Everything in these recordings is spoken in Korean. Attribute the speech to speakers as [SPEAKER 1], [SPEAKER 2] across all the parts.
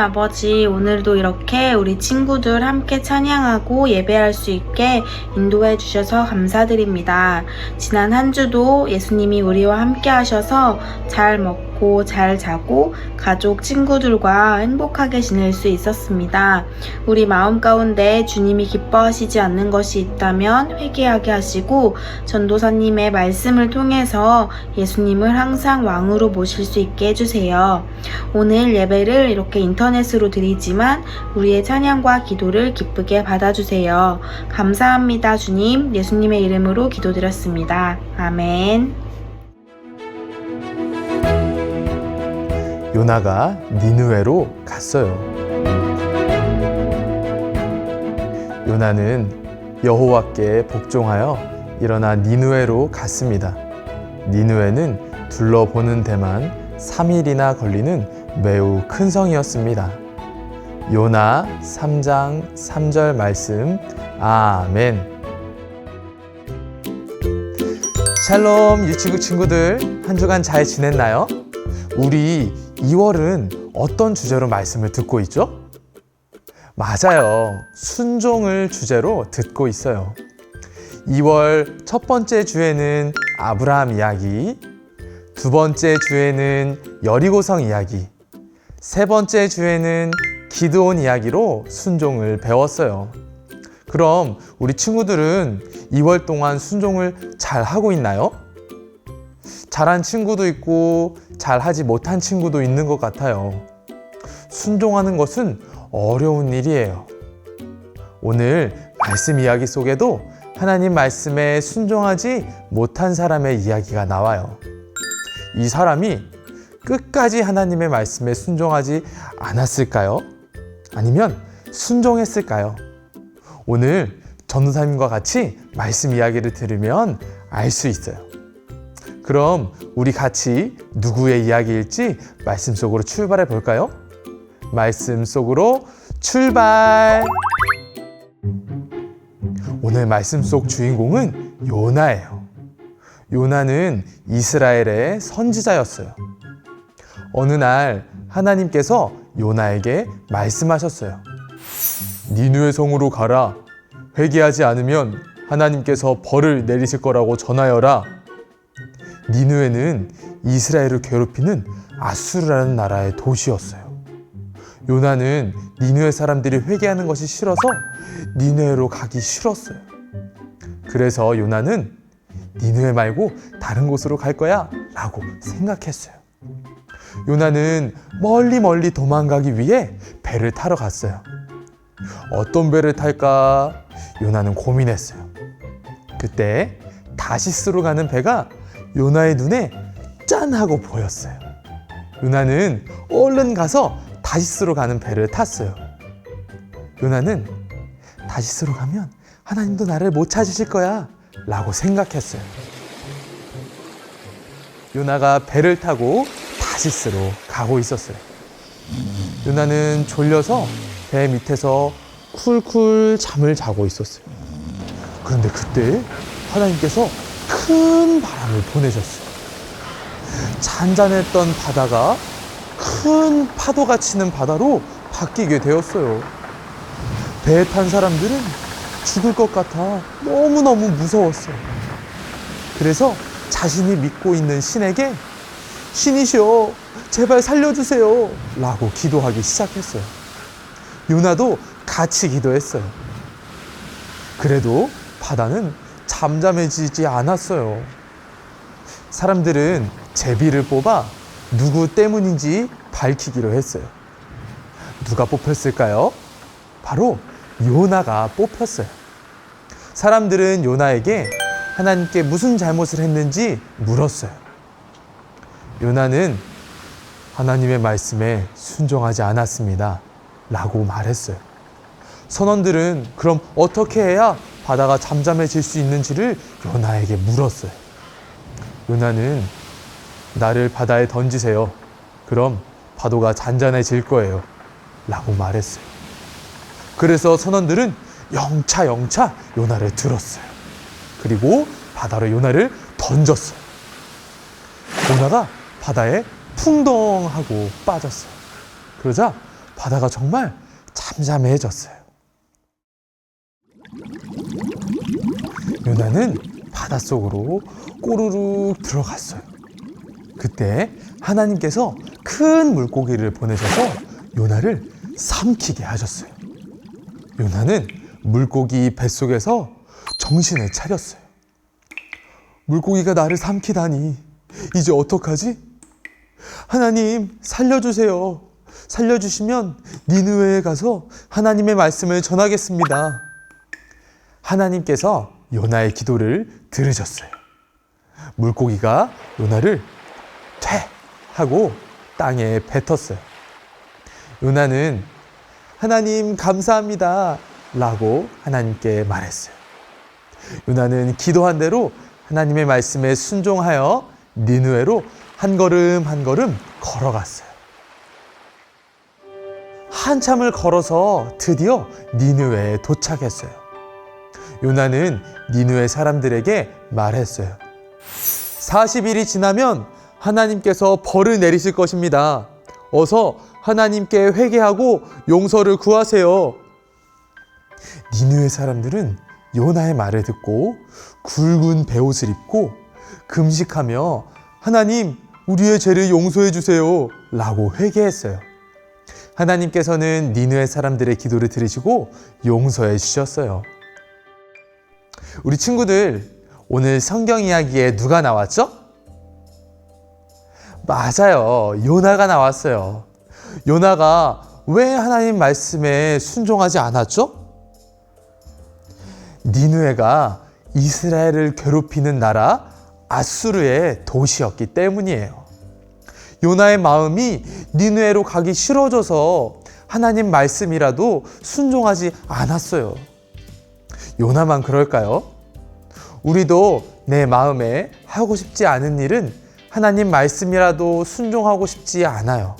[SPEAKER 1] 아버지, 오늘도 이렇게 우리 친구들 함께 찬양하고 예배할 수 있게 인도해 주셔서 감사드립니다. 지난 한 주도 예수님이 우리와 함께 하셔서 잘 먹고 잘 자고 가족, 친구들과 행복하게 지낼 수 있었습니다. 우리 마음 가운데 주님이 기뻐하시지 않는 것이 있다면 회개하게 하시고 전도사님의 말씀을 통해서 예수님을 항상 왕으로 모실 수 있게 해주세요. 오늘 예배를 이렇게 인터넷으로 드리지만 우리의 찬양과 기도를 기쁘게 받아주세요. 감사합니다, 주님. 예수님의 이름으로 기도드렸습니다. 아멘.
[SPEAKER 2] 요나가 니누에로 갔어요. 요나는 여호와께 복종하여 일어나 니누에로 갔습니다. 니누에는 둘러보는 데만 3일이나 걸리는 매우 큰 성이었습니다. 요나 3장 3절 말씀 아멘. 샬롬 유치국 친구들 한 주간 잘 지냈나요? 우리 2월은 어떤 주제로 말씀을 듣고 있죠? 맞아요. 순종을 주제로 듣고 있어요. 2월 첫 번째 주에는 아브라함 이야기, 두 번째 주에는 여리고성 이야기, 세 번째 주에는 기드온 이야기로 순종을 배웠어요. 그럼 우리 친구들은 2월 동안 순종을 잘 하고 있나요? 잘한 친구도 있고 잘 하지 못한 친구도 있는 것 같아요. 순종하는 것은 어려운 일이에요. 오늘 말씀 이야기 속에도 하나님 말씀에 순종하지 못한 사람의 이야기가 나와요. 이 사람이 끝까지 하나님의 말씀에 순종하지 않았을까요? 아니면 순종했을까요? 오늘 전도사님과 같이 말씀 이야기를 들으면 알 수 있어요. 그럼 우리 같이 누구의 이야기일지 말씀 속으로 출발해 볼까요? 말씀 속으로 출발! 오늘 말씀 속 주인공은 요나예요. 요나는 이스라엘의 선지자였어요. 어느 날 하나님께서 요나에게 말씀하셨어요. 니누의 성으로 가라. 회개하지 않으면 하나님께서 벌을 내리실 거라고 전하여라. 니누에는 이스라엘을 괴롭히는 아수르라는 나라의 도시였어요. 요나는 니누의 사람들이 회개하는 것이 싫어서 니누에로 가기 싫었어요. 그래서 요나는 니누에 말고 다른 곳으로 갈 거야 라고 생각했어요. 요나는 멀리 멀리 도망가기 위해 배를 타러 갔어요. 어떤 배를 탈까? 요나는 고민했어요. 그때 다시스로 가는 배가 요나의 눈에 짠 하고 보였어요. 요나는 얼른 가서 다시스로 가는 배를 탔어요. 요나는 다시스로 가면 하나님도 나를 못 찾으실 거야 라고 생각했어요. 요나가 배를 타고 다시스로 가고 있었어요. 요나는 졸려서 배 밑에서 쿨쿨 잠을 자고 있었어요. 그런데 그때 하나님께서 큰 바람을 보내셨어요. 잔잔했던 바다가 큰 파도가 치는 바다로 바뀌게 되었어요. 배에 탄 사람들은 죽을 것 같아 너무너무 무서웠어요. 그래서 자신이 믿고 있는 신에게 신이시여 제발 살려주세요 라고 기도하기 시작했어요. 요나도 같이 기도했어요. 그래도 바다는 잠잠해지지 않았어요. 사람들은 제비를 뽑아 누구 때문인지 밝히기로 했어요. 누가 뽑혔을까요? 바로 요나가 뽑혔어요. 사람들은 요나에게 하나님께 무슨 잘못을 했는지 물었어요. 요나는 하나님의 말씀에 순종하지 않았습니다. 라고 말했어요. 선원들은 그럼 어떻게 해야 바다가 잠잠해질 수 있는지를 요나에게 물었어요. 요나는 나를 바다에 던지세요. 그럼 파도가 잔잔해질 거예요. 라고 말했어요. 그래서 선원들은 영차 영차 요나를 들었어요. 그리고 바다로 요나를 던졌어요. 요나가 바다에 풍덩하고 빠졌어요. 그러자 바다가 정말 잠잠해졌어요. 요나는 바닷속으로 꼬르륵 들어갔어요. 그때 하나님께서 큰 물고기를 보내셔서 요나를 삼키게 하셨어요. 요나는 물고기 뱃속에서 정신을 차렸어요. 물고기가 나를 삼키다니 이제 어떡하지? 하나님 살려주세요. 살려주시면 니느웨에 가서 하나님의 말씀을 전하겠습니다. 하나님께서 요나의 기도를 들으셨어요. 물고기가 요나를 퇴 하고 땅에 뱉었어요. 요나는 하나님 감사합니다 라고 하나님께 말했어요. 요나는 기도한 대로 하나님의 말씀에 순종하여 니누에로 한 걸음 한 걸음 걸어갔어요. 한참을 걸어서 드디어 니누에 도착했어요. 요나는 니누의 사람들에게 말했어요. 40일이 지나면 하나님께서 벌을 내리실 것입니다. 어서 하나님께 회개하고 용서를 구하세요. 니누의 사람들은 요나의 말을 듣고 굵은 베옷을 입고 금식하며 하나님 우리의 죄를 용서해 주세요 라고 회개했어요. 하나님께서는 니누의 사람들의 기도를 들으시고 용서해 주셨어요. 우리 친구들 오늘 성경 이야기에 누가 나왔죠? 맞아요. 요나가 나왔어요. 요나가 왜 하나님 말씀에 순종하지 않았죠? 니누에가 이스라엘을 괴롭히는 나라 아수르의 도시였기 때문이에요. 요나의 마음이 니누에로 가기 싫어져서 하나님 말씀이라도 순종하지 않았어요. 요나만 그럴까요? 우리도 내 마음에 하고 싶지 않은 일은 하나님 말씀이라도 순종하고 싶지 않아요.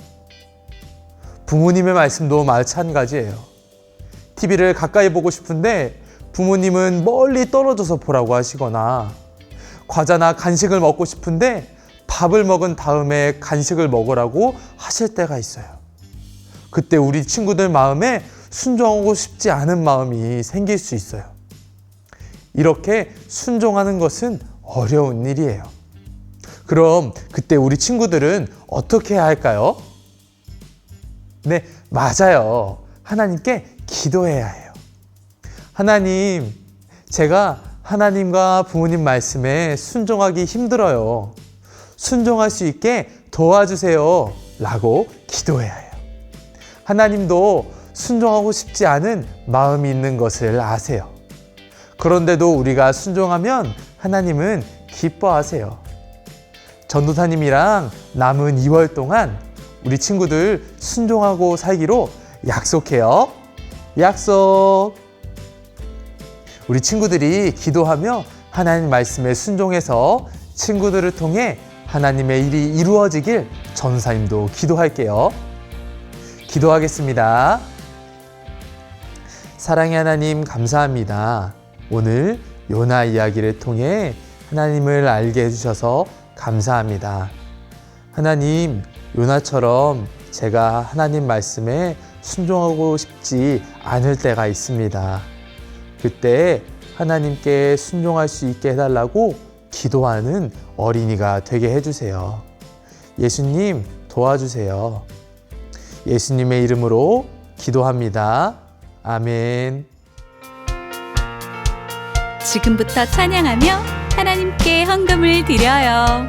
[SPEAKER 2] 부모님의 말씀도 마찬가지예요. TV를 가까이 보고 싶은데 부모님은 멀리 떨어져서 보라고 하시거나 과자나 간식을 먹고 싶은데 밥을 먹은 다음에 간식을 먹으라고 하실 때가 있어요. 그때 우리 친구들 마음에 순종하고 싶지 않은 마음이 생길 수 있어요. 이렇게 순종하는 것은 어려운 일이에요. 그럼 그때 우리 친구들은 어떻게 해야 할까요? 네, 맞아요. 하나님께 기도해야 해요. 하나님, 제가 하나님과 부모님 말씀에 순종하기 힘들어요. 순종할 수 있게 도와주세요. 라고 기도해야 해요. 하나님도 순종하고 싶지 않은 마음이 있는 것을 아세요. 그런데도 우리가 순종하면 하나님은 기뻐하세요. 전도사님이랑 남은 2월 동안 우리 친구들 순종하고 살기로 약속해요. 약속. 우리 친구들이 기도하며 하나님 말씀에 순종해서 친구들을 통해 하나님의 일이 이루어지길 전사님도 기도할게요. 기도하겠습니다. 사랑의 하나님 감사합니다. 오늘 요나 이야기를 통해 하나님을 알게 해주셔서 감사합니다. 하나님, 요나처럼 제가 하나님 말씀에 순종하고 싶지 않을 때가 있습니다. 그때 하나님께 순종할 수 있게 해달라고 기도하는 어린이가 되게 해주세요. 예수님 도와주세요. 예수님의 이름으로 기도합니다. 아멘.
[SPEAKER 3] 지금부터 찬양하며 하나님께 헌금을 드려요.